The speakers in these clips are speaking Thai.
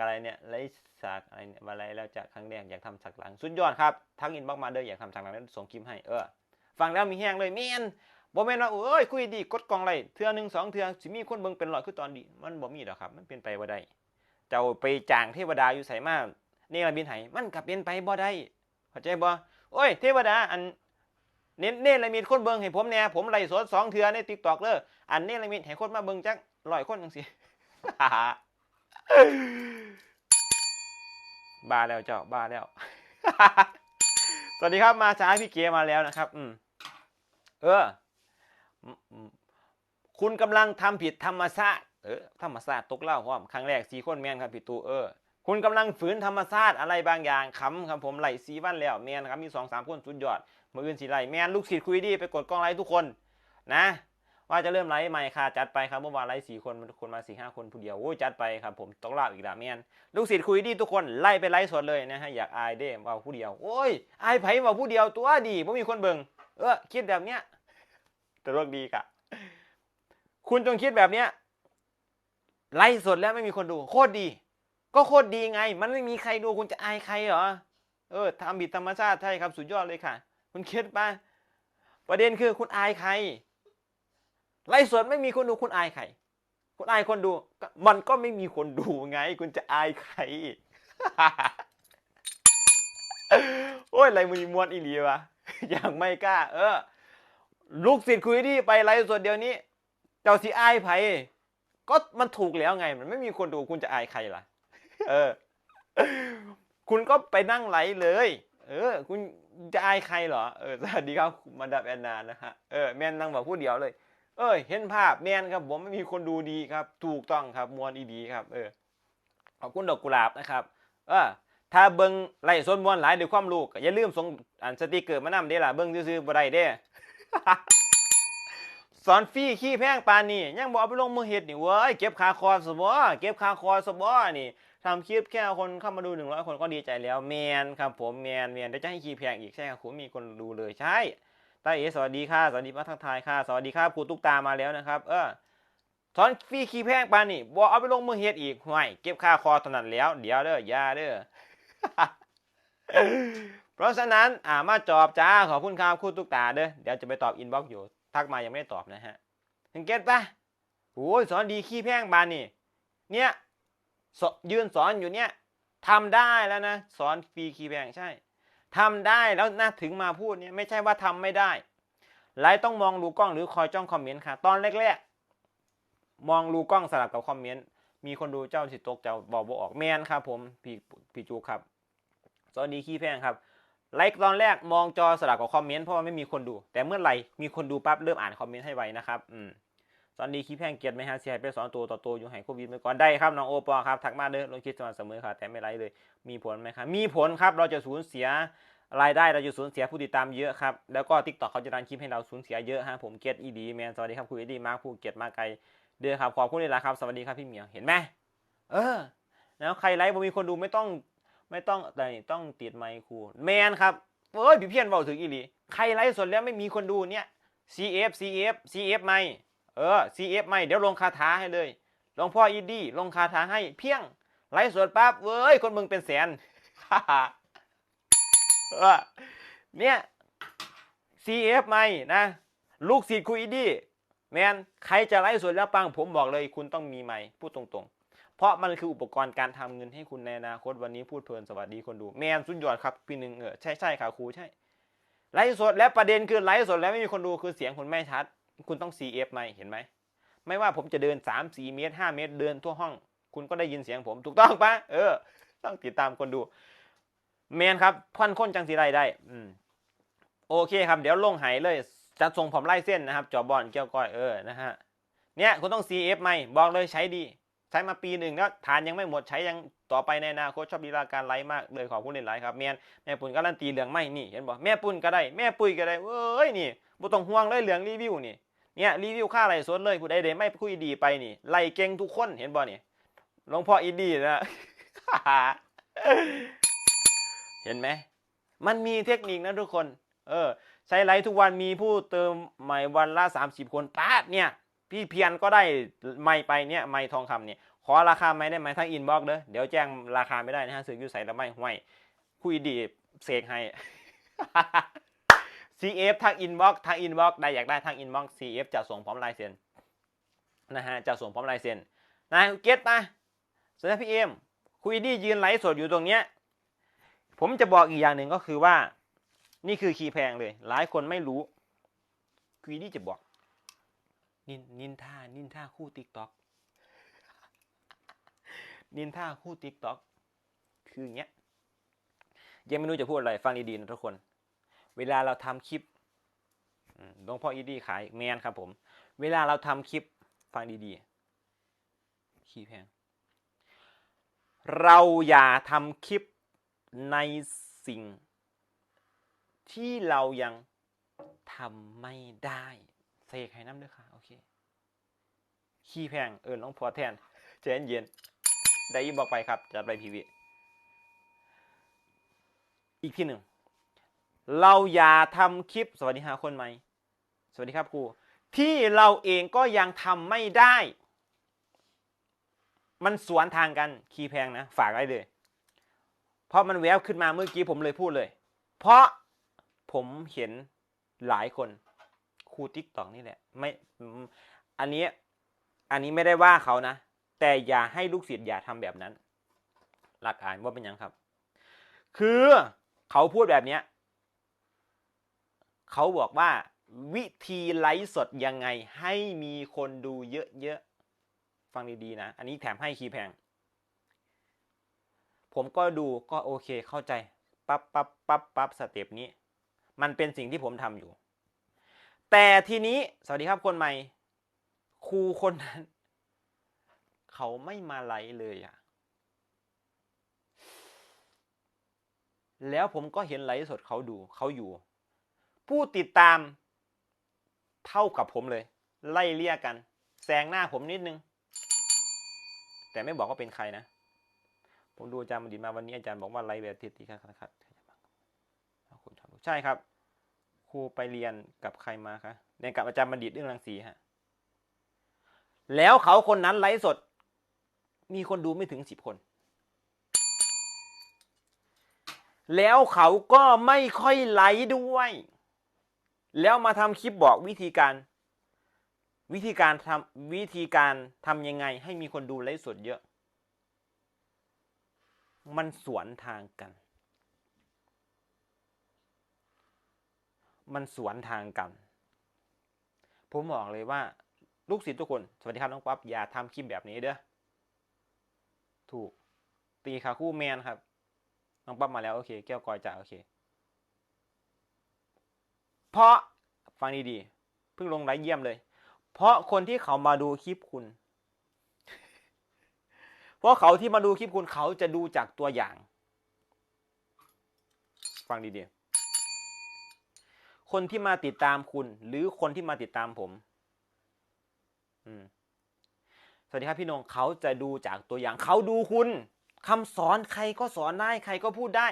อะไรเนี่ยไลฟ์สักอะไรเนี่ยมาไลฟ์แล้วจากครั้งแรกอยากทำสักหลัง สุดยอดครับทั้งอินบ็อกมาเด้ออยากทำสักหลังแล้วส่งคลิปให้เออฟังแล้วมีแห้งเลยเมียนบ่แม่นว่าเอ้ยคุยดีกดกล่องไรเทื่อหนึ่งสองเทื่อสิมีคนเบิ่งเป็นร้อยคือตอนดีมันบ่มีดอกครับ มันเป็นไปบ่ได้เจ้าไปจ้างเทวดาอยู่ไสมานี่ละบินไห้มันก็เป็นไปบ่ได้เข้าใจบ่โอ้ย เทวดาอันเน้นเน้นละมีคนเบิ่งให้ผมแน่ผมไล่สดสองเทื่อใน TikTok เด้ออันเน้นละมีให้คนมาเบิ่งจักร้อยคนจังซี่ บ้าแล้วเจ้าบ้าแล้ว สวัสดีครับมาช้าพี่เกียมาแล้วนะครับ อืม เออ คุณกำลังทำผิดธรรมชาติเออธรรมชาติตกเล่าพร้อมครั้งแรกสี่คนแมนครับผิดตูเออ คุณกำลังฝืนธรรมชาติอะไรบางอย่างขำครับผมไหลสีวันแล้วแมนครับมีสองสามคนสุดยอดมืออื่นสีไหลแมนลูกศิษย์คุยดีไปกดกล้องไลค์ทุกคน นะ ว่าจะเริ่มไลฟ์ใหม่ค่ะจัดไปครับเมื่อวานไลฟ์สี่คนมันคนมาสี่ห้าคนผู้เดียวโอ้ยจัดไปครับผมต้องลาบอีกละแมนลูกศิษย์คุยดีทุกคนไล่ไปไลฟ์สดเลยนะฮะอยากอายเด้ว่าผู้เดียวโอ้ยอายไผ่ว่าผู้เดียวตัวดีไม่มีคนเบิงเออคิดแบบเนี้ยตลกดีกะคุณจงคิดแบบเนี้ยไลฟ์สดแล้วไม่มีคนดู โคตรดี ก็โคตรดีไง มันไม่มีใครดูคุณจะอายใครเหรอเออทำบิดธรรมชาติใช่ครับสุดยอดเลยค่ะ คุณคิดปะประเด็นคือคุณอายใคร ไลฟ์สดไม่มีคนดูคุณอายใครคุณอายคนดูมันก็ไม่มีคนดูไง คุณจะอายใครโอ้ยอะไรมือมวนอีหลีวะอย่างไม่กล้า เออ ลูกศิษย์คุยดีไปไลฟ์สดเดียวนี้ เจ้าสิอายไผก็มันถูกแล้วไง มันไม่มีคนดูคุณจะอายใครล่ะ เออ คุณก็ไปนั่งไลฟ์เลย เออ คุณจะอายใครเหรอ เออสวัสดีครับมาดับแอนนานะฮะ เออแม่นนั่งบอกผู้เดียวเลย เอ้ยเห็นภาพแมนครับผมไม่มีคนดูดีครับ ถูกต้องครับมวนอีดีครับ เออขอบคุณดอกกุหลาบนะครับ เออถ้าเบิ้งไล่สนมวนหลายด้วยความรู้ก็อย่าลืมส่งอันสติกเกอร์มานำเด้ล่ะเบิ้งซื่อๆบ่ได้เด้สอนฟรีขี้แพงปานนี่ยังบอกเอาไปลงมือเฮ็ดนี่เว้ยเก็บคาคอสบ่เก็บคาคอสบ่นี่ทำคลิปแค่คนเข้ามาดูหนึ่งร้อยคนก็ดีใจแล้วแมนครับผมแมนแมนเดี๋ยวจะให้ขี้แพงอีกใช่ครับผมมีคนดูเลยใช่ ตาเอสวัสดีค่ะ สวัสดีป้าทักทายค่ะ สวัสดีครับครูตุ๊กตามาแล้วนะครับ เออสอนฟรีขี้แพงปานนี่บ่เอาไปลงมือเฮ็ดอีกห่วยเก็บค่าคอร์สเท่านั้นแล้ว เดี๋ยวเด้อย่าเด้อ เพราะฉะนั้นอ่ามาจอบจ้าขอบคุณครับครูตุ๊กตาเด้อ เดี๋ยวจะไปตอบอินบ็อกซ์อยู่ ทักมายังไม่ได้ตอบนะฮะสังเกตปะโอ้ยสอนดีขี้แพงบานนี่ เนี่ยยืนสอนอยู่เนี่ยทำได้แล้วนะ สอนฟรีขี้แพงใช่ ทำได้แล้วนะถึงมาพูดเนี่ยไม่ใช่ว่าทำไม่ได้ไลฟ์ต้องมองรูกล้องหรือคอยจ้องคอมเมนต์ค่ะ ตอนแรกๆมองรูกล้องสลับกับคอมเมนต์มีคนดูเจ้าสิตกเจ้าบอกบออกแมนครับผมพี่พี่จูครับสวัสดีขี้แพงครับไลค์ตอนแรกมองจอสลับกับคอมเมนต์เพราะว่าไม่มีคนดู แต่เมื่อไหร่มีคนดูปั๊บเริ่มอ่านคอมเมนต์ให้ไวนะครับ อืม สวัสดีขี้แพงเกียรติไหมฮะเสียไปสอนตัวต่อตัวอยู่ให้โควิดไปก่อนได้ครับน้องโอปอครับทักมาเด้อลงคิดสม่ำเสมอครับแต่ไม่ไลค์เลย มีผลไหมครับมีผลครับเราจะสูญเสียรายได้เราจะสูญเสียผู้ติดตามเยอะครับแล้วก็ทิกตอกเขาจะดันคลิปให้เราสูญเสียเยอะฮะผมเกียรติอีดีแมนสวัสดีครับคุยดีมากผู้เกียรติมากไกลเด้อครับขอบคุณเลยละครับสวัสดีครับพี่เหมียวเห็นไหมเออ แล้วใครไลค์บ่มีคนดูไม่ต้องไม่ต้องแต่ต้องติดไมค์ครูแมนครับเอ้ยพี่เพี้ยนบอกถึงอีหลีใครไลฟ์สดแล้วไม่มีคนดูเนี่ย CF CF CF ไม่ เออ CF ไม่เดี๋ยวลงคาถาให้เลยหลวงพ่ออีดี้ลงคาถาให้เพียงไลฟ์สดปั๊บเว้ยคนมึงเป็นแสนเออเนี่ย CF ไม่นะ ลูกศิษย์คุยอีดี้แมนใครจะไลฟ์สดแล้วปังผมบอกเลย คุณต้องมีไมค์พูดตรงๆ เพราะมันคืออุปกรณ์การทำเงินให้คุณในอนาคตวันนี้พูดเพลินสวัสดีคนดู แมนสุดยอดครับพี่หนึ่งเออใช่ใช่ค่ะครูใช่ไลฟ์สดและประเด็นคือไลฟ์สดแล้วไม่มีคนดูคือเสียงคุณไม่ชัด คุณต้อง CF ไหมเห็นไหม ไม่ว่าผมจะเดิน 3 4 เมตร 5 เมตร เดินทั่วห้อง คุณก็ได้ยินเสียงผมถูกต้องปะเออ ต้องติดตามคนดูแมนครับพันค้นจังสีไรได้ อืม โอเคครับ เดี๋ยวลงไหเลยจัดทรงผมไล่เส้นนะครับ จอบอลเกี่ยวก้อยเออนะฮะ เนี่ยคุณต้อง CF ไหมบอกเลยใช้ดี ใช้มาปีหนึ่งแล้วทานยังไม่หมดใช้ยังต่อไปในอนาคตชอบดีลาการไลฟ์มากเลยขอบคุณหลายๆครับแมนแม่ปุ่นการันตีเหลืองไม่นี่เห็นบ่แม่ปุ่นก็ได้แม่ปุ้ยก็ได้เอ้ยนี่บ่ต้องห่วงเลยเหลืองรีวิวนี่ เนี่ยรีวิวค่าไรสดเลยผู้ใดเดไม่คุยดีไปนี่ไล่เก่งทุกคนเห็นบ่เนี่ยหลวงพ่ออีดีนะเห็นไหมมันมีเทคนิคนะทุกคน เออ ใช้ไลฟ์ทุกวันมีผู้เติมใหม่วันละ 30 คนป๊าดเนี่ย พี่เพียรก็ได้ไม่ไปเนี่ยไม่ทองคำเนี่ย ขอราคาไหมได้ไหมทางอินบ็อกเด้อเดี๋ยวแจ้งราคาไม่ได้นะฮะซื้ออยู่ใส่แล้วไม่ห่วยคุยดีเสกให้ CF ทางอินบ็อกทางอินบ็อกได้อยากได้ทางอินบ็อก CF จะส่งพร้อมลายเซ็นนะฮะจะส่งพร้อมลายเซ็นนะเก็ตมาสวัสดีพี่เอ็มคุยดียืนไลฟ์สดอยู่ตรงเนี้ยผมจะบอกอีกอย่างหนึ่งก็คือว่า นี่คือคีย์แพงเลย หลายคนไม่รู้คุยดีจะบอกนินนินท่านินท่าคู่ติ๊กต็อกนินท่าคู่ติ๊กต็อกคืออย่างเงี้ยยังไม่รู้จะพูดอะไรฟังดีๆนะทุกคน เวลาเราทำคลิปหลวงพ่ออีดีขายแมนครับผม เวลาเราทำคลิปฟังดีๆขี้แพงเราอย่าทำคลิปในสิ่ง ที่เรายังทำไม่ได้เสกให้น้ำด้วยค่ะ โอเคขี้แพงเออหลวงพ่อแทนเจนเย็นได้ยินบอกไปครับจัดไปพีวีอีกที่หนึ่ง เราอย่าทำคลิปสวัสดีฮะคนใหม่ สวัสดีครับครู ที่เราเองก็ยังทำไม่ได้ มันสวนทางกันคีย์แพงนะ ฝากไว้เลย เพราะมันแววขึ้นมาเมื่อกี้ผมเลยพูดเลย เพราะผมเห็นหลายคนครูทิกตอกนี่แหละ ไม่ อันนี้ อันนี้ไม่ได้ว่าเขานะ แต่อย่าให้ลูกศิษย์อย่าทำแบบนั้น หลักการว่าเป็นยังครับ คือเขาพูดแบบเนี้ย เขาบอกว่าวิธีไลฟ์สดยังไงให้มีคนดูเยอะๆ ฟังดีๆนะ อันนี้แถมให้คีย์แพง ผมก็ดูก็โอเคเข้าใจ ปั๊บปั๊บปั๊บปั๊บสเต็ปนี้ มันเป็นสิ่งที่ผมทำอยู่ แต่ทีนี้ สวัสดีครับคนใหม่ ครูคนนั้น เขาไม่มาไลฟ์เลยอะแล้วผมก็เห็นไลฟ์สดเขาดูเขาอยู่ ผู้ติดตามเท่ากับผมเลย ไล่เลี่ยกัน แซงหน้าผมนิดนึง แต่ไม่บอกว่าเป็นใครนะ ผมดูอาจารย์บัณฑิตมาวันนี้อาจารย์บอกว่าไล่แบบติดติดขัดขัดขัดคุณทำใช่ครับ ครูไปเรียนกับใครมาคะเรียนกับอาจารย์บัณฑิตเรื่องรังสีฮะแล้วเขาคนนั้นไลฟ์สด มีคนดูไม่ถึงสิบคน แล้วเขาก็ไม่ค่อยไลฟ์ด้วย แล้วมาทำคลิปบอกวิธีการ วิธีการทำวิธีการทำยังไง ให้มีคนดูไลฟ์สดเยอะ มันสวนทางกัน มันสวนทางกัน ผมบอกเลยว่า ลูกศิษย์ทุกคน สวัสดีครับน้องป๊อปอย่าทำคลิปแบบนี้เด้อถูกตีขาคู่แมนครับน้องป๊อปมาแล้วโอเค แก้วกอยจ่าโอเค เพราะฟังดีๆเพิ่งลงไลฟ์เยี่ยมเลย เพราะคนที่เขามาดูคลิปคุณ เพราะเขาที่มาดูคลิปคุณเขาจะดูจากตัวอย่าง ฟังดีๆ คนที่มาติดตามคุณ หรือคนที่มาติดตามผม อืมสวัสดีครับพี่นงเขาจะดูจากตัวอย่างเขาดูคุณคำสอนใครก็สอนได้ใครก็พูดได้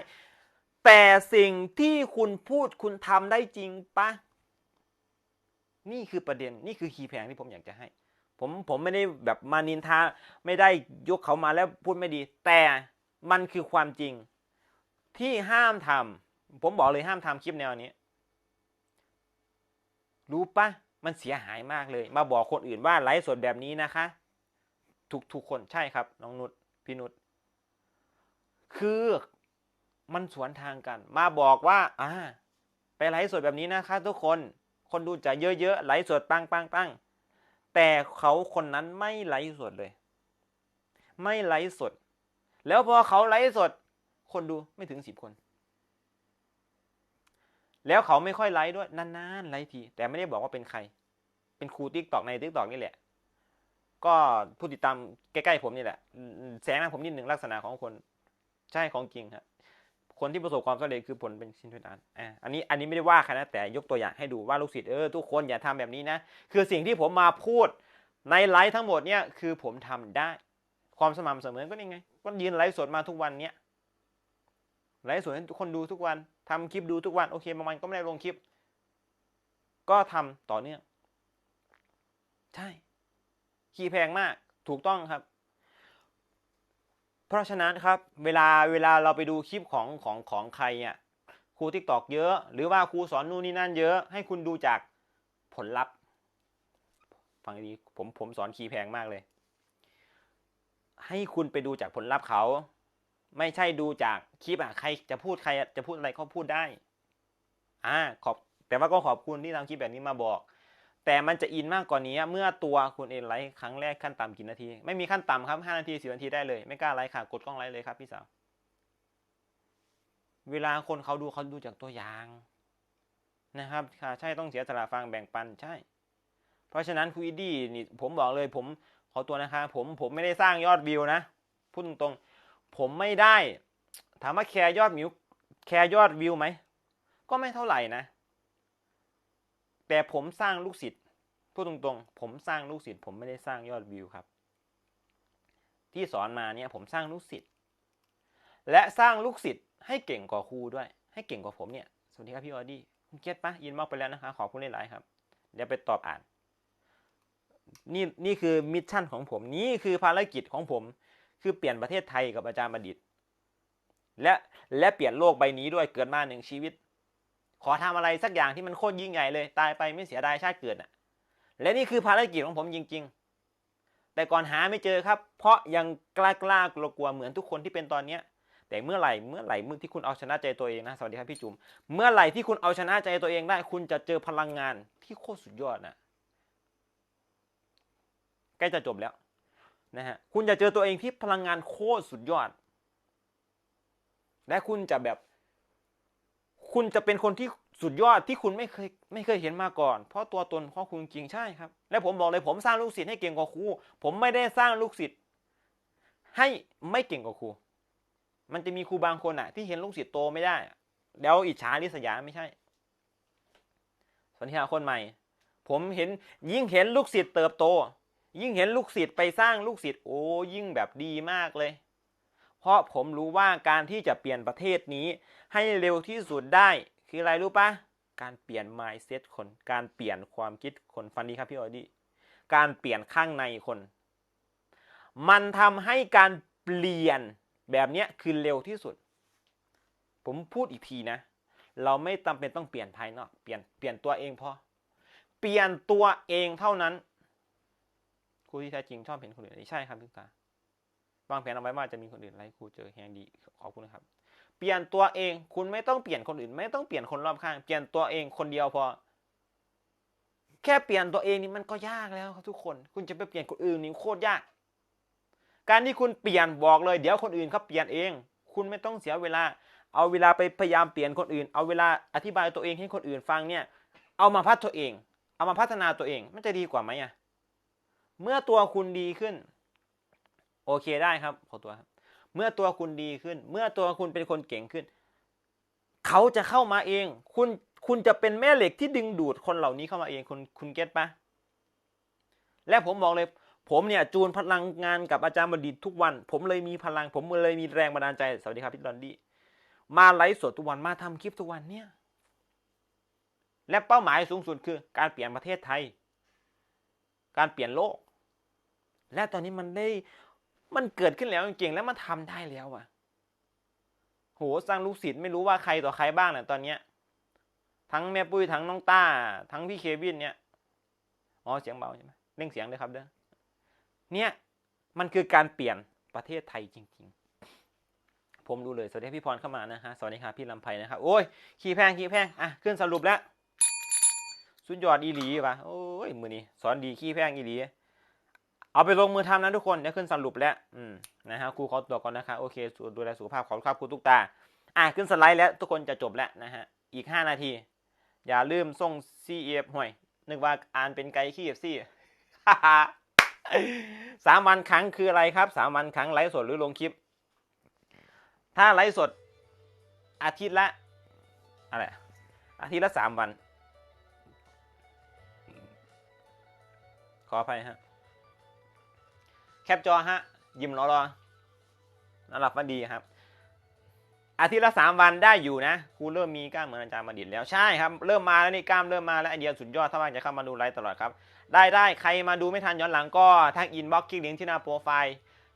แต่สิ่งที่คุณพูดคุณทำได้จริงปะนี่คือประเด็นนี่คือคีย์แพงที่ผมอยากจะให้ ผมผมไม่ได้แบบมานินทาไม่ได้ยกเขามาแล้วพูดไม่ดี แต่มันคือความจริง ที่ห้ามทำผมบอกเลยห้ามทำคลิปแนวนี้ รู้ปะมันเสียหายมากเลย มาบอกคนอื่นว่าไลฟ์สดแบบนี้นะคะ ทุกทุกคนใช่ครับ น้องนุชพี่นุชคือ มันสวนทางกัน มาบอกว่า อ่า ไปไลฟ์สดแบบนี้นะคะทุกคน คนดูจะเยอะๆไลฟ์สดปังปังปังแต่เขาคนนั้นไม่ไลฟ์สดเลย ไม่ไลฟ์สด แล้วพอเขาไลฟ์สด คนดูไม่ถึงสิบคน แล้วเขาไม่ค่อยไลฟ์ด้วยนานๆไลฟ์ที แต่ไม่ได้บอกว่าเป็นใคร เป็นครูติ๊กตอกในติ๊กตอกนี่แหละ ก็ผู้ติดตามใกล้ๆผมนี่แหละ แสงหน้าผมนิดหนึ่งลักษณะของคน ใช่ของจริงครับ คนที่ประสบความสำเร็จคือผลเป็นชิ้นเป็นอันอะอันนี้อันนี้ไม่ได้ว่าใครนะแต่ยกตัวอย่างให้ดูว่าลูกศิษย์เออทุกคนอย่าทำแบบนี้นะ คือสิ่งที่ผมมาพูดในไลฟ์ทั้งหมดเนี่ยคือผมทำได้ ความสม่ำเสมอก็นี่ไง ก็ยืนไลฟ์สดมาทุกวันเนี้ยไลฟ์สดให้ทุกคนดูทุกวันทำคลิปดูทุกวันโอเคบางวันก็ไม่ได้ลงคลิป ก็ทำต่อเนื่องใช่ ขี่แพงมากถูกต้องครับ เพราะฉะนั้นครับเวลาเวลาเราไปดูคลิปของของของใครเนี่ยครูทิกตอกเยอะ หรือว่าครูสอนนู่นนี่นั่นเยอะ ให้คุณดูจากผลลัพธ์ฟังดีผมผมสอนคีย์แพงมากเลย ให้คุณไปดูจากผลลัพธ์เขา ไม่ใช่ดูจากคลิปอะใครจะพูดใครจะพูดอะไรเขาพูดได้อ่าขอบแต่ว่าก็ขอบคุณที่ทำคลิปแบบนี้มาบอก แต่มันจะอินมากกว่านี้เมื่อตัวคุณเองไลฟ์ครั้งแรกขั้นต่ำกี่นาที ไม่มีขั้นต่ำครับ 5 นาที 10 นาทีได้เลย ไม่กล้าไลฟ์ค่ะ กดกล้องไลฟ์เลยครับพี่สาว เวลาคนเขาดูเขาดูจากตัวอย่าง นะครับค่ะใช่ต้องเสียสละฟังแบ่งปันใช่ เพราะฉะนั้นคุยดี้นี่ผมบอกเลยผมขอตัวนะคะผมผมไม่ได้สร้างยอดวิวนะพูดตรงๆผมไม่ได้ ถามว่าแคร์ยอดวิวแคร์ยอดวิวไหมก็ไม่เท่าไหร่นะ แต่ผมสร้างลูกศิษย์พูดตรงๆ ผมสร้างลูกศิษย์ผมไม่ได้สร้างยอดวิวครับ ที่สอนมาเนี่ยผมสร้างลูกศิษย์และสร้างลูกศิษย์ให้เก่งกว่าครูด้วย ให้เก่งกว่าผมเนี่ยสวัสดีครับพี่ออดี้คุณเก็ตปะยินมอกไปแล้วนะคะขอบคุณหลายๆครับ เดี๋ยวไปตอบอ่าน นี่นี่คือมิชชั่นของผมนี่คือภารกิจของผม คือเปลี่ยนประเทศไทยกับอาจารย์บัณฑิต และและเปลี่ยนโลกใบนี้ด้วยเกิดมาหนึ่งชีวิต ขอทำอะไรสักอย่างที่มันโคตรยิ่งใหญ่เลย ตายไปไม่เสียดายชาติเกิดอะ และนี่คือภารกิจของผมจริง ๆ แต่ก่อนหาไม่เจอครับ เพราะยังกล้ากล้ากลัวกลัวเหมือนทุกคนที่เป็นตอนเนี้ย แต่เมื่อไหร่เมื่อไหร่เมื่อที่คุณเอาชนะใจตัวเองนะสวัสดีครับพี่จุ๋มเมื่อไหร่ที่คุณเอาชนะใจตัวเองได้ คุณจะเจอพลังงานที่โคตรสุดยอดนะใกล้จะจบแล้วนะฮะคุณจะเจอตัวเองที่พลังงานโคตรสุดยอด และคุณจะแบบ คุณจะเป็นคนที่สุดยอดที่คุณไม่เคยไม่เคยเห็นมาก่อน เพราะตัวตนของคุณจริงใช่ครับ และผมบอกเลยผมสร้างลูกศิษย์ให้เก่งกว่าครูผมไม่ได้สร้างลูกศิษย์ให้ไม่เก่งกว่าครูมันจะมีครูบางคนอะที่เห็นลูกศิษย์โตไม่ได้ แล้วอิจฉาริษยาไม่ใช่สวัสดีครับคนใหม่ ผมเห็นยิ่งเห็นลูกศิษย์เติบโต ยิ่งเห็นลูกศิษย์ไปสร้างลูกศิษย์โอ้ยิ่งแบบดีมากเลย เพราะผมรู้ว่าการที่จะเปลี่ยนประเทศนี้ ให้เร็วที่สุดได้คืออะไรรู้ปะการเปลี่ยน mindset คน การเปลี่ยนความคิดคนฟันดีครับพี่ออดี้การเปลี่ยนข้างในคน มันทำให้การเปลี่ยนแบบเนี้ยคือเร็วที่สุด ผมพูดอีกทีนะ เราไม่จำเป็นต้องเปลี่ยนภายนอก เปลี่ยนเปลี่ยนตัวเองพอ เปลี่ยนตัวเองเท่านั้นครูที่แท้จริงชอบเห็นคนอื่นใช่ครับพี่ตา วางแผนเอาไว้ว่าจะมีคนอื่นไล่ครูเจอแฮงดีขอบคุณนะครับ เปลี่ยนตัวเอง คุณไม่ต้องเปลี่ยนคนอื่น ไม่ต้องเปลี่ยนคนรอบข้าง เปลี่ยนตัวเองคนเดียวพอ แค่เปลี่ยนตัวเองนี่มันก็ยากแล้วครับทุกคน คุณจะไปเปลี่ยนคนอื่นนี่โคตรยาก การที่คุณเปลี่ยนบอกเลย เดี๋ยวคนอื่นเขาเปลี่ยนเอง คุณไม่ต้องเสียเวลา เอาเวลาไปพยายามเปลี่ยนคนอื่น เอาเวลาอธิบายตัวเองให้คนอื่นฟังเนี่ย เอามาพัฒตัวเอง เอามาพัฒนาตัวเอง มันจะดีกว่าไหมอะเมื่อตัวคุณดีขึ้น โอเคได้ครับขอตัวครับ เมื่อตัวคุณดีขึ้น เมื่อตัวคุณเป็นคนเก่งขึ้น เขาจะเข้ามาเอง คุณคุณจะเป็นแม่เหล็กที่ดึงดูดคนเหล่านี้เข้ามาเองคุณคุณเก็ตปะและผมบอกเลย ผมเนี่ยจูนพลังงานกับอาจารย์บัณฑิตทุกวัน ผมเลยมีพลัง ผมเลยมีแรงบันดาลใจสวัสดีครับพี่ดอนดี้มาไลฟ์สดทุกวันมาทำคลิปทุกวันเนี่ย และเป้าหมายสูงสุดคือ การเปลี่ยนประเทศไทย การเปลี่ยนโลก และตอนนี้มันได้ มันเกิดขึ้นแล้วจริงๆ แล้วมันทำได้แล้วอะโหสร้างลูกศิษย์ไม่รู้ว่าใครต่อใครบ้างเนี่ยตอนเนี้ย ทั้งแม่ปุ้ยทั้งน้องต้า ทั้งพี่เควินเนี่ยอ๋อเสียงเบาใช่ไหมเร่งเสียงเลยครับเด้อเนี่ยมันคือการเปลี่ยนประเทศไทยจริง ๆ ผมดูเลยสวัสดีพี่พรเข้ามานะฮะสวัสดีครับพี่ลำไพนะครับโอ้ยขี้แพงขี้แพงอะขึ้นสรุปแล้วสุดยอดอีหลีป่ะโอ้ยมือนี้สอนดีขี้แพงอีหลี เอาไปลงมือทำนะทุกคนเดี๋ยวขึ้นสรุปแล้วอืมนะฮะครูขอตัวก่อนนะคะโอเคดูแลสุขภาพขอบคุณครับครูตุ๊กตาอะขึ้นสไลด์แล้วทุกคนจะจบแล้วนะฮะอีก 5 นาที อย่าลืมส่ง CF ห่วย นึกว่าอ่านเป็นไกด์ขี้เอฟซี่สามวันครั้งคืออะไรครับสามวันครั้งไลฟ์สดหรือลงคลิป ถ้าไลฟ์สดอาทิตย์ละอะไรอาทิตย์ละสามวัน ขออภัยฮะ แคปจอฮะ ยิ้มรอรอน่ารักมันดีครับ อาทิตย์ละสามวันได้อยู่นะครูเริ่มมีกล้ามเหมือนอาจารย์มาดิดแล้วใช่ครับ เริ่มมาแล้วนี่กล้ามเริ่มมาแล้วไอเดียสุดยอดถ้าว่างจะเข้ามาดูไลฟ์ตลอดครับ ได้ได้ใครมาดูไม่ทันย้อนหลังก็ทักอินบ็อกซ์คลิกลิงก์ที่หน้าโปรไฟล์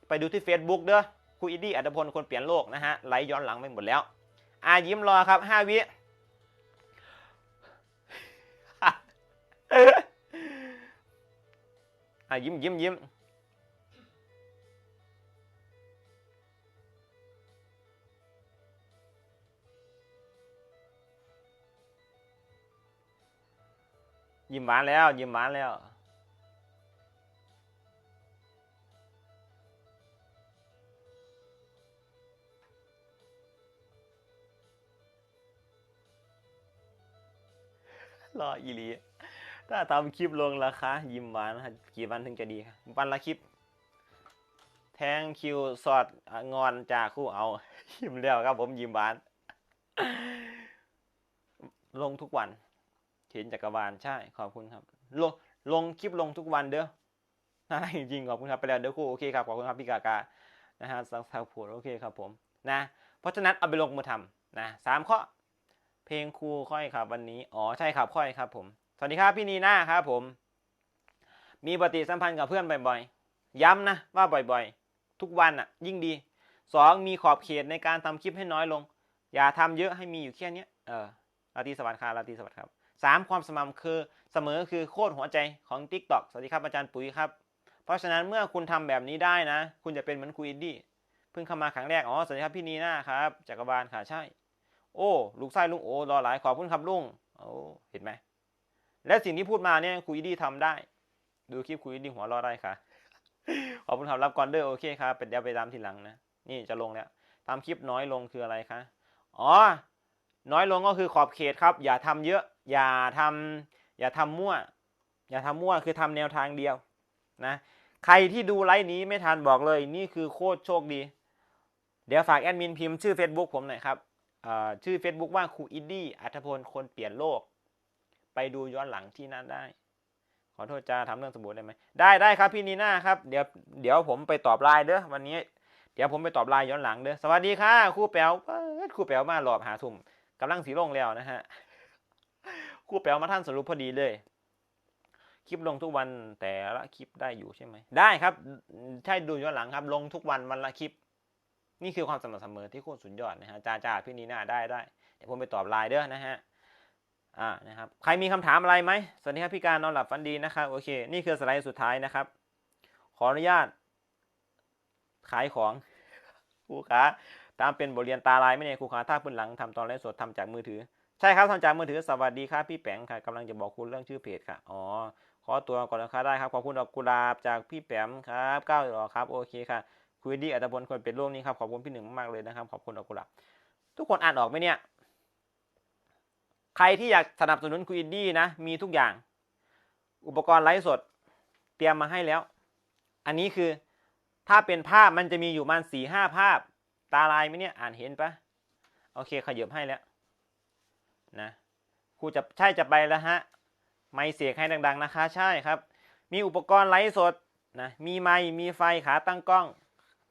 ไปดูที่ Facebook เด้อครูอิดดี้อัตพลคนเปลี่ยนโลกนะฮะไลฟ์ย้อนหลังไปหมดแล้วอายิ้มรอครับห้าวิอะยิ้มยิ้มยิ้ม ยิ้มหวานแล้ว ยิ้มหวานแล้ว รออีหลีถ้าทำคลิปลงราคายิ้มหวานครับกี่วันถึงจะดีครับวันละคลิป แทงคิวสอดงอนจากคู่เอา ยิ้มแล้วครับผมยิ้มหวาน ลงทุกวัน เห็นจักรวาลใช่ขอบคุณครับ ลงลงคลิปลงทุกวันเด้อน่ารักจริงขอบคุณครับไปแล้วเด้อคู่โอเคครับขอบคุณครับพี่กากานะฮะสักสักผูดโอเคครับผมนะเพราะฉะนั้นเอาไปลงมือทำนะสามข้อเพลงครูค่อยครับวันนี้อ๋อใช่ครับค่อยครับ ผมสวัสดีครับพี่นีน่าครับผม มีปฏิสัมพันธ์กับเพื่อนบ่อยๆ ย้ำนะว่าบ่อยๆ ทุกวันอะ ยิ่งดีสองมีขอบเขตในการทำคลิปให้น้อยลง อย่าทำเยอะให้มีอยู่แค่เนี้ยเออราตรีสวัสดิ์ครับราตรีสวัสดิ์ครับ สามความสม่ำคือเสมอคือโคตรหัวใจของ t ิ k t o k สวัสดีครับอาจารย์ปุ๋ยครับ เพราะฉะนั้นเมื่อคุณทำแบบนี้ได้นะ คุณจะเป็นเหมือนครูอินดี้เพิ่งเข้ามาครั้งแรก อ๋อ สวัสดีครับพี่นีน่าครับ จักรบาลค่ะใช่ โอ้ ลูกไส้ลุงโอ้รอหลายขอบคุณครับลุงโอ้เห็นไหม และสิ่งที่พูดมาเนี่ยคุยดี้ทำได้ ดูคลิปคุยดี้หัวรอได้ค่ะ ขอบคุณครับรับก่อนเด้อโอเคครับเป็นเดี๋ยวไปตามทีหลังนะ นี่จะลงแล้วทำคลิปน้อยลงคืออะไรคะ อ๋อ น้อยลงก็คือขอบเขตครับ อย่าทำเยอะ อย่าทำอย่าทำมั่ว อย่าทำมั่วคือทำแนวทางเดียวนะใครที่ดูไลฟ์นี้ไม่ทันบอกเลย นี่คือโคตรโชคดี เดี๋ยวฝากแอดมินพิมพ์ชื่อ Facebook ผมหน่อยครับชื่อ Facebook ว่าครูอินดี้อัธพลคนเปลี่ยนโลก ไปดูย้อนหลังที่นั่นได้ ขอโทษจ้าทำเรื่องสมบูรณ์ได้ไหมได้ได้ครับพี่นีน่าครับเดี๋ยวเดี๋ยวผมไปตอบไลน์เด้อวันนี้ เดี๋ยวผมไปตอบไลน์ย้อนหลังเด้อสวัสดีค่ะครูแป๋วครูแป๋วมาหลอบหาทุ่ม กำลังสีลงแล้วนะฮะครูแป๋วมาท่านสรุปพอดีเลย คลิปลงทุกวันแต่ละคลิปได้อยู่ใช่ไหม ได้ครับ ใช่ดูย้อนหลังครับ ลงทุกวันวันละคลิป นี่คือความสม่ำเสมอที่โคตรสุดยอดนะฮะจ้าจ้าพี่นีน่าได้ได้เดี๋ยวผมไปตอบไลน์เด้อนะฮะอ่านะครับใครมีคำถามอะไรไหมสวัสดีครับพี่การนอนหลับฝันดีนะครับโอเค นี่คือสไลด์สุดท้ายนะครับ ขออนุญาต ขายของครูขา ตามเป็นบทเรียนตาลายไม่เนี่ยครูขาถ้าพื้นหลังทำตอนไลฟ์สดทำจากมือถือ ใช่ครับทำจากมือถือสวัสดีครับพี่แปงค่ะกำลังจะบอกคุณเรื่องชื่อเพจค่ะอ๋อขอตัวก่อนนะคะได้ครับขอบคุณดอกกุหลาบจากพี่แปมครับเก้าดอกครับโอเคค่ะคุยดีอัตพลคนเป็นโรคนี้ครับขอบคุณพี่หนึ่งมากๆเลยนะครับขอบคุณดอกกุหลาบทุกคนอ่านออกไหมเนี่ยใครที่อยากสนับสนุนคุยดีนะมีทุกอย่าง อุปกรณ์ไลฟ์สด เตรียมมาให้แล้ว อันนี้คือถ้าเป็นภาพมันจะมีอยู่ประมันสี่ห้าภาพ ตาลายไหมเนี่ยอ่านเห็นปะโอเคขยับให้แล้วนะครูจะใช่จะไปแล้วฮะไม่เสียงให้ดัง ๆ นะคะใช่ครับ มีอุปกรณ์ไลฟ์สดนะมีไมค์มีไฟขาตั้งกล้อง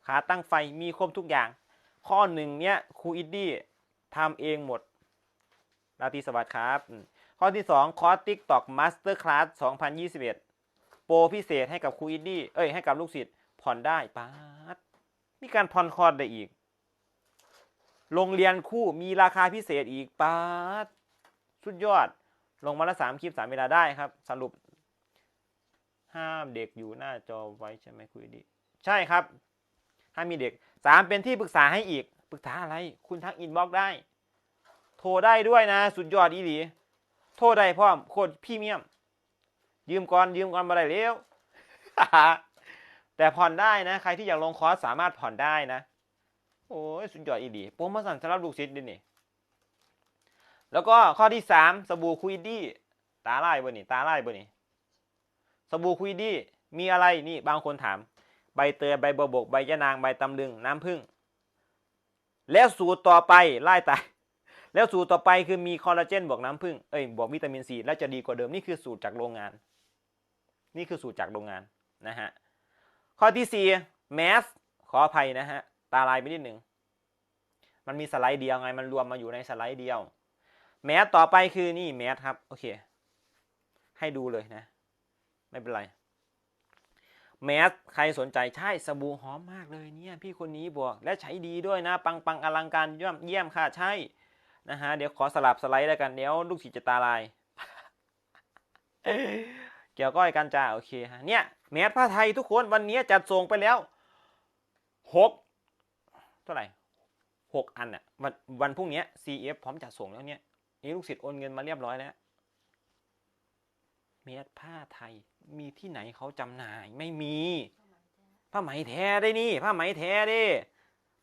ขาตั้งไฟมีครบทุกอย่าง ข้อหนึ่งเนี้ยครูอิดดี้ทำเองหมดราตรีสวัสดิ์ครับ ข้อที่ 2 คอร์สติ๊กตอกมาสเตอร์คลาส2021 โปรพิเศษให้กับครูอิดดี้เอ้ยให้กับลูกศิษย์ผ่อนได้ป๊าดมีการผ่อนคอร์สได้อีก โรงเรียนคู่มีราคาพิเศษอีกป๊าดสุดยอด ลงมาละสามคลิปสามเวลาได้ครับ สรุป ห้ามเด็กอยู่หน้าจอไว้ใช่ไหมคุยดี ใช่ครับ ห้ามมีเด็กสามเป็นที่ปรึกษาให้อีก ปรึกษาอะไร คุณทักอินบ็อกได้ โทรได้ด้วยนะ สุดยอดอีหลี โทรได้พร้อมโคตรพี่เมียม ยืมก่อนยืมก่อนมาได้เร็วแต่ผ่อนได้นะ ใครที่อยากลงคอร์สสามารถผ่อนได้นะ โอ้ยสุดยอดอีหลีโปรโมชั่นสำหรับลูกศิษย์ดินี่แล้วก็ข้อที่สามสบู่คุยดี้ตาไล่บ่นี่ตาไล่บ่นี่สบู่คุยดี้มีอะไรนี่บางคนถาม ใบเตยใบบัวบกใบยะนางใบตำลึงน้ำผึ้งแล้วสูตรต่อไปไล่ตายแล้วสูตรต่อไปคือมีคอลลาเจนบวกน้ำผึ้งเอ้ยบวกวิตามินซีและจะดีกว่าเดิมนี่คือสูตรจากโรงงาน นี่คือสูตรจากโรงงานนะฮะข้อที่สี่แมสขออภัยนะฮะ ตาลายไปนิดหนึ่ง มันมีสไลด์เดียวไง มันรวมมาอยู่ในสไลด์เดียว แมสต่อไปคือนี่แมสครับ โอเค ให้ดูเลยนะ ไม่เป็นไร แมสใครสนใจใช่สบู่หอมมากเลยเนี่ย พี่คนนี้บอก และใช้ดีด้วยนะ ปังปังอลังการเยี่ยมเยี่ยมค่ะ ใช่นะฮะ เดี๋ยวขอสลับสไลด์แล้วกัน เดี๋ยวลูกศิษย์จะตาลายเกี่ยวก้อยกันจ้าโอเคฮะเนี่ยแมสผ้าไทยทุกคนวันนี้จัดส่งไปแล้วหก ท่าไหร่หกอันอะวันวันพรุ่งนี้ CF พร้อมจัดส่งแล้วเนี่ยนี่ลูกศิษย์โอนเงินมาเรียบร้อยแล้ว เมสผ้าไทยมีที่ไหนเขาจำหน่ายไม่มี ผ้าไหมแท้ได้นี่ ผ้าไหมแท้ดิ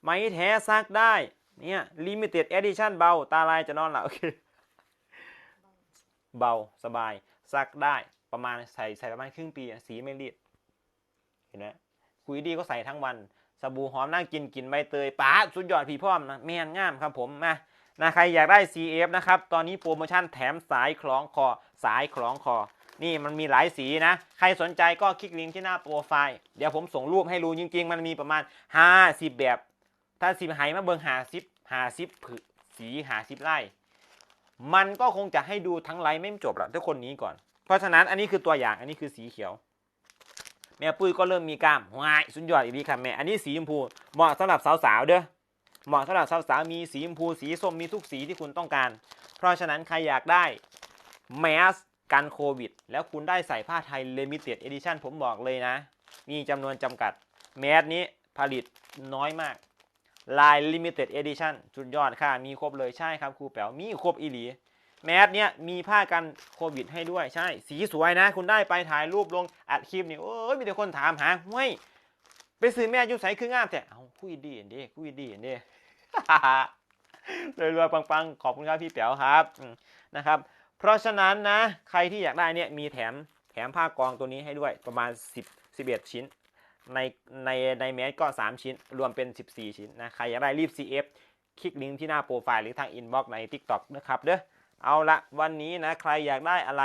ไหมแท้ซักได้ เนี่ยลิมิเต็ดเอดิชั่นเบา ตาลายจะนอนหลับโอเค เบาสบาย ซักได้ประมาณใส่ใส่ประมาณครึ่งปี สีไม่รีด เห็นไหมคุยดีก็ใส่ทั้งวัน สบู่หอมนั่งกินกินใบเตยป้าสุดยอดพี่พ่อมนะแมนงามครับผมมานะใครอยากได้ CF นะครับตอนนี้โปรโมชั่นแถมสายคล้องคอสายคล้องคอ นี่มันมีหลายสีนะ ใครสนใจก็คลิกลิงก์ที่หน้าโปรไฟล์เดี๋ยวผมส่งรูปให้ดูจริงๆ มันมีประมาณ 50 แบบ ถ้าสิบไหมาเบิงหาซิบหาซิบผืสีหาซิบไล่มันก็คงจะให้ดูทั้งไลฟ์ไม่จบหรอกทุกคนนี้ก่อน เพราะฉะนั้นอันนี้คือตัวอย่างอันนี้คือสีเขียว แม่ปุ้ยก็เริ่มมีกล้ามว้ายสุดยอดอีกทีครับแม่ อันนี้สีชมพู เหมาะสำหรับสาวๆเด้อ เหมาะสำหรับสาวๆมีสีชมพู สีส้ม มีทุกสีที่คุณต้องการ เพราะฉะนั้นใครอยากได้แมสกันโควิด แล้วคุณได้ใส่ผ้าไทย Limited Edition ผมบอกเลยนะ มีจำนวนจำกัด แมสนี้ผลิตน้อยมาก ลาย Limited Edition สุดยอดค่ะ มีครบเลยใช่ครับครูแป๋วมีครบอีหลี แมสเนี้ยมีผ้ากันโควิดให้ด้วยใช่ สีสวยนะ คุณได้ไปถ่ายรูปลงอัดคลิปนี่โอ้ยมีแต่คนถามหาห้วยไปซื้อแม่ยุ่ใสคืองามแต่เอาคุยดีอันเด้คุยดีอันเด้รวยๆปังๆ ขอบคุณครับพี่แป๋วครับนะครับ เพราะฉะนั้นนะ ใครที่อยากได้เนี่ยมีแถมแถมผ้ากองตัวนี้ให้ด้วยประมาณ 10 11 ชิ้น ในในในแมสก็ 3 ชิ้น รวมเป็น 14 ชิ้นนะ ใครอยากได้รีบ CF คลิกลิงก์ที่หน้าโปรไฟล์หรือทางอินบ็อกซ์ใน TikTok นะครับเด้อ เอาละวันนี้นะใครอยากได้อะไร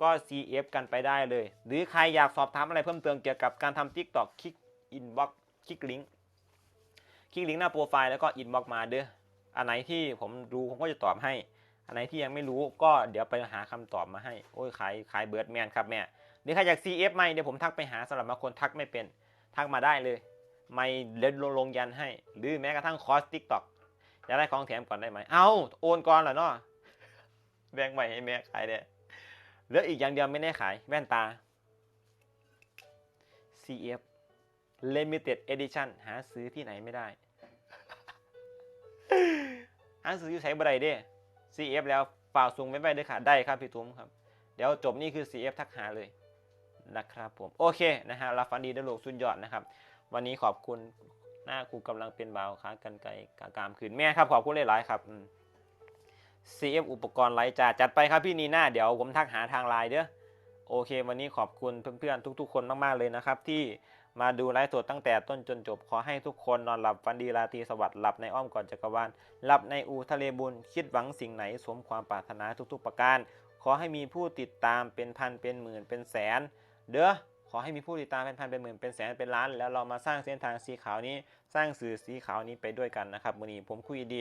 ก็ CF กันไปได้เลย หรือใครอยากสอบถามอะไรเพิ่มเติมเกี่ยวกับการทำ TikTok คลิกอินบ็อกคลิกลิงก์คลิกลิงก์หน้าโปรไฟล์แล้วก็อินบ็อกมาเด้ออันไหนที่ผมรู้ผมก็จะตอบให้ อันไหนที่ยังไม่รู้ก็เดี๋ยวไปหาคำตอบมาให้ โอ้ยขายขายเบิร์ดแมนครับแม่หรือใครอยาก CF ไหมเดี๋ยวผมทักไปหาสำหรับบางคนทักไม่เป็นทักมาได้เลยไม่เล่นลงยันให้ หรือแม้กระทั่งคอร์สทิกตอกอยากได้ของแถมก่อนได้ไหมเอาโอนก่อนเหรอเนาะ แบ่งใหม่ให้แม่ขายเนี่ยเหลืออีกอย่างเดียวไม่ได้ขายแว่นตา CF Limited Edition หาซื้อที่ไหนไม่ได้ หาซื้ออยู่ใช้บันได้เด้ CF แล้วฝ่ากส่งไม่ไปด้วยค่ะ ได้ครับพี่ตุ้มครับ เดี๋ยวจบนี่คือ CF ทักหาเลยนะครับผม โอเคนะฮะรับฟันดีได้โลกสุดยอดนะครับ วันนี้ขอบคุณหน้าครูกำลังเป็นเบาค้ากันไกลกากามคืนแม่ครับ ขอบคุณหลายๆครับอืม CF อุปกรณ์ไลฟ์จ่าจัดไปครับพี่นีน่าเดี๋ยวผมทักหาทางไลน์เด้อโอเค วันนี้ขอบคุณเพื่อนๆทุก ๆ คนมากๆเลยนะครับ ที่มาดูไลฟ์สดตั้งแต่ต้นจนจบขอให้ทุกคนนอนหลับฝันดีราตรีสวัสดิ์หลับในอ้อมกอดจักรวาลหลับในอูทะเลบุญคิดหวังสิ่งไหนสมความปรารถนาทุกๆประการ ขอให้มีผู้ติดตามเป็นพันเป็นหมื่นเป็นแสน เด้อขอให้มีผู้ติดตามเป็นพันเป็นหมื่นเป็นแสนเป็นล้าน แล้วเรามาสร้างเส้นทางสีขาวนี้ สร้างสื่อสีขาวนี้ไปด้วยกันนะครับวันนี้ผมคุยดี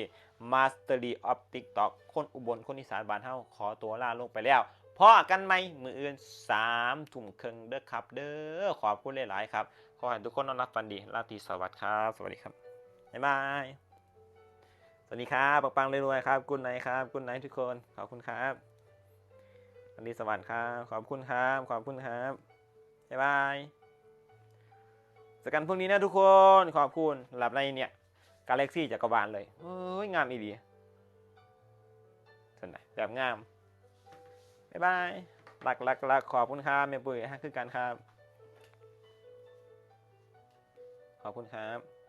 Mastery of TikTok คนอุบลคนอีสานบ้านเฮาขอตัวลาลงไปแล้วพอกันไหมมืออื่นสามทุ่มครึ่งเด้อครับ เด้อขอบคุณหลาย ๆ ครับ ขอให้ทุกคนนอนรับฝันดีราตรีสวัสดิ์ครับ สวัสดีครับ บ๊ายบาย สวัสดีครับปังๆรวยๆครับ กุณไหนครับกุณไหนทุกคน ขอบคุณครับสวัสดีสวัสดิ์ครับ ขอบคุณครับ ขอบคุณครับ บ๊ายบาย สกันพวกนี้นะทุกคนขอบคุณหลับในเนี่ยกาแล็กซี่จักรวาลเลยเฮ้ยงามอีดีสนไหนแบบงามบ๊ายบายหลักหลักหลักขอบคุณครับเม่ปุ๋ยฮะคือการครับ ขอบคุณครับ